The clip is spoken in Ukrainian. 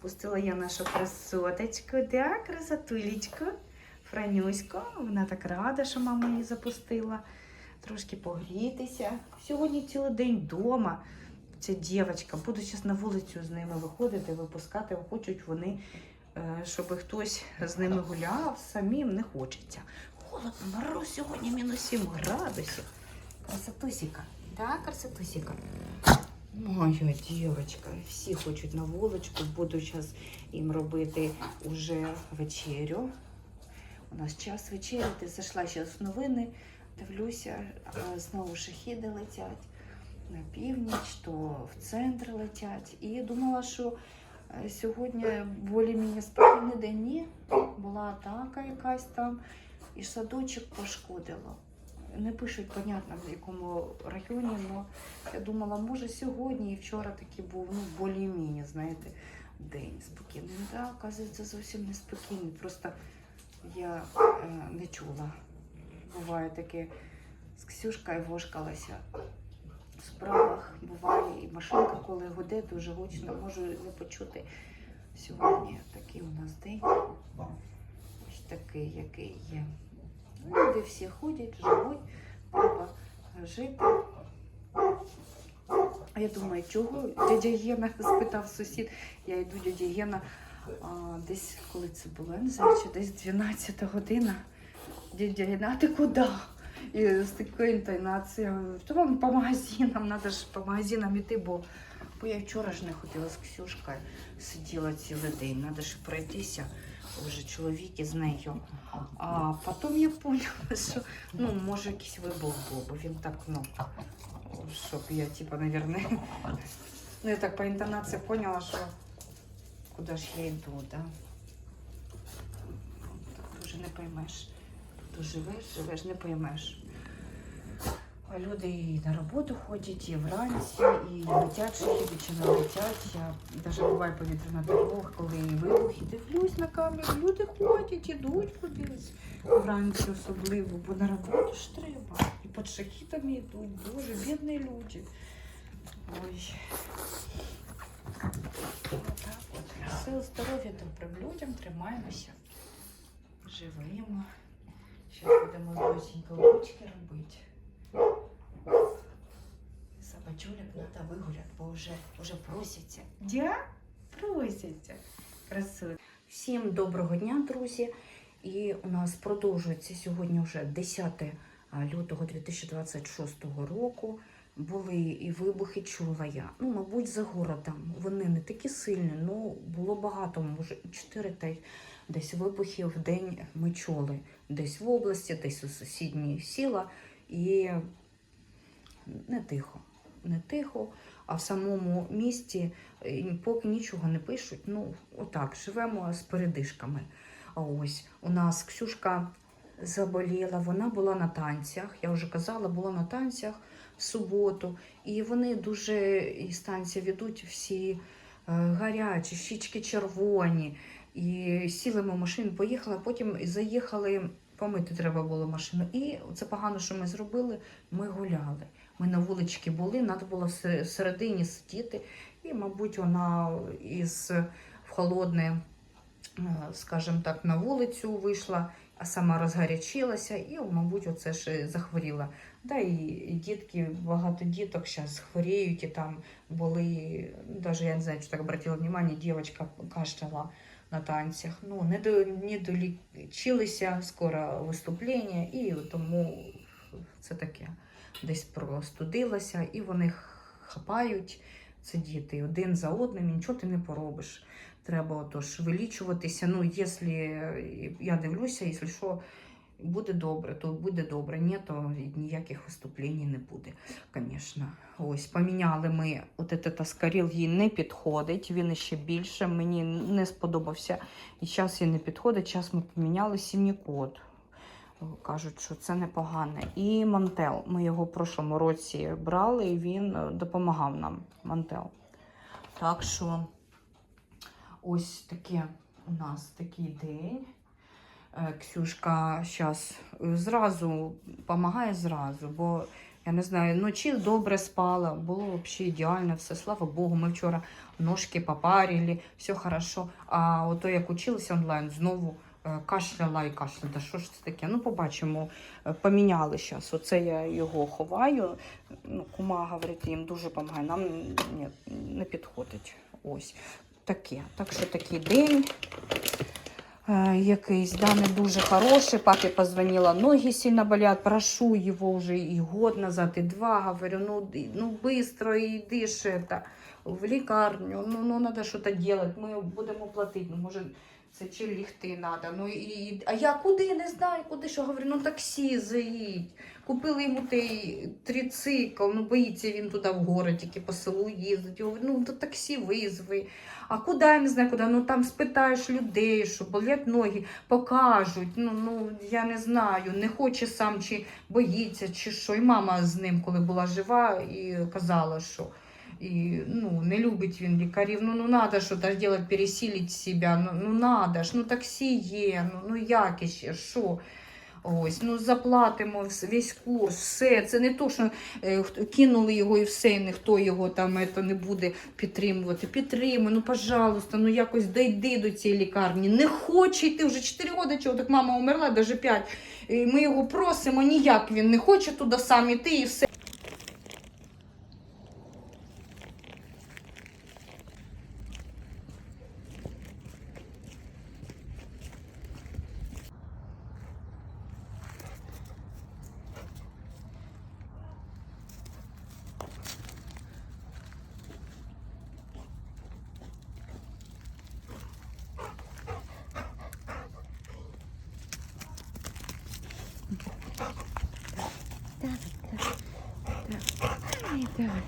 Пустила я нашу красоточку, да, красотулечку, Франюську. Вона так рада, що мама її запустила. Трошки погрітися. Сьогодні цілий день вдома. Ця дівчинка, буду зараз на вулицю з ними виходити, випускати. Хочуть вони, е, щоб хтось з ними гуляв, самим не хочеться. Холодно, мороз сьогодні мінус 7 градусів. Красотусіка, да, красотусіка? Моя дівчинка, всі хочуть на вуличку, буду зараз їм робити уже вечерю. У нас час вечеряти. Зайшла зараз новини, дивлюся, знову шахіди летять на північ, то в центр летять. І думала, що е, сьогодні більш-менш спокійний день. Ні, була атака якась там, і садочок пошкодило. Не пишуть, понятно, в якому районі, але я думала, може сьогодні і вчора таки був ну, більш-менш, знаєте, день спокійний. Ну, Да, оказується, зовсім не спокійний. Просто я е, не чула. Буває таке з Ксюшкою вошкалася в справах. Буває і машинка, коли гуде, дуже гучно, можу не почути. Сьогодні такий у нас день. Ось такий, який є. Люди всі ходять, живуть, треба жити. Я думаю, чого дядя Єна спитав сусід. Я йду дядя Єна а, десь, коли це було, я не знаю, чи десь 12 година. Дядя Єна, а ти куди? І з такою інтонацією, то вам по магазинам, треба ж по магазинам іти, бо, бо я вчора ж не ходила з Ксюшкою, сиділа цілий день, треба ж пройтися, вже чоловік із нею. А потім я поняла, що ну, може якийсь вибух був, бо він так, ну, щоб я, типа, наверное, ну, я так по інтонації поняла, що куди ж я йду, да? Так дуже не поймеш. Тут живеш, живеш, не поймеш. Люди і на роботу ходять, і вранці, і летять шахіди, чи не летять. Я навіть буває повітряна тривога, коли і вибухи. Дивлюсь на камеру, люди ходять, ідуть кудись. Вранці особливо, бо на роботу ж треба. І під шахітами йдуть. Боже, бідні люди. Ой. Отак от. Сил здоров'я добрим людям, тримаємося. Живемо. Зараз будемо досінько ручки вигуляти, бо вже, вже просяться. Дя? Просяться. Красиво. Всім доброго дня, друзі. І у нас продовжується сьогодні вже 10 лютого 2026 року. Були і вибухи чула я. Ну, мабуть, за городом. Вони не такі сильні, ну було багато, може, 4 та десь вибухів в день ми чули. Десь в області, десь у сусідні сіла. І не тихо. Не тихо, а в самому місті е, поки нічого не пишуть. Ну, отак, живемо з передишками. А ось у нас Ксюшка заболіла, вона була на танцях. Я вже казала, була на танцях в суботу. І вони дуже із танців ведуть всі е, гарячі, щічки червоні. І сіли ми в машину, поїхали, потім заїхали, помити треба було машину. І це погано, що ми зробили. Ми гуляли. Ми на вуличці були, треба було всередині сидіти. І, мабуть, вона із в холодне, е, скажімо так, на вулицю вийшла, а сама розгарячилася, і, мабуть, оце ж захворіла. Да, і дітки, багато діток зараз хворіють, і там були, навіть я не знаю, чи так обратила увагу, дівчинка кашляла на танцях. Ну, не, до, не долічилися, скоро виступлення, і тому це таке. Десь простудилася, і вони хапають. Це діти один за одним, і нічого ти не поробиш. Треба отож вилічуватися. Ну, якщо я дивлюся, якщо що буде добре, то буде добре. Ні, то ніяких виступлень не буде, звісно. Ось поміняли ми от этот таскаріл, їй не підходить. Він ще більше. Мені не сподобався. І час їй не підходить. Час ми поміняли сім'ї-код. Кажуть, що це непогане. І мантел. Ми його в прошлому році брали, і він е, допомагав нам. Мантел. Так що ось таке у нас такий день. Е, Ксюшка зараз зразу допомагає зразу, бо Я не знаю, ночі добре спала, було взагалі ідеально все. Слава Богу, ми вчора ножки попарили, все хорошо. А ото як училися онлайн, знову е, кашляла і кашляла. Та що ж це таке? Ну, побачимо, Е, поміняли зараз. Оце я його ховаю. Ну, кума говорить, їм дуже допомагає. Нам ні, не підходить. Ось таке. Так що такий день. Е, якийсь, да, не дуже хороший. Папе позвонила, ноги сильно болят, прошу его уже и год назад, и два, говорю, ну, ну быстро иди ж это, в лікарню, ну, ну надо что-то делать, будемо платити, ну, може, це чи лігти треба. ну, і, і- а я куди, не знаю, куди, що, говорю, ну, таксі заїдь, купили йому той трицикл, ну, боїться він туди в город, тільки по селу їздить, ну, то таксі визви, а куди, я не знаю, куди, ну, там спитаєш людей, що болять ноги, покажуть. Ну, ну я не знаю, не хоче сам, чи боїться, чи що. І мама з ним, коли була жива, і казала, що і, ну, не любить він лікарів. Ну, ну надо що ж делать, пересилити себе. Ну, ну надо ж, ну таксі є, ну, ну як іще, що? Ось, ну заплатимо весь курс, все. Це не то, що е, кинули його і все, і ніхто його там ето, не буде підтримувати. Підтримуй, ну пожалуйста, ну якось дойди до цієї лікарні. Не хоче йти вже 4 роки, чого так мама умерла, навіть 5. І ми його просимо, ніяк він не хоче туди сам іти і все. What are you doing?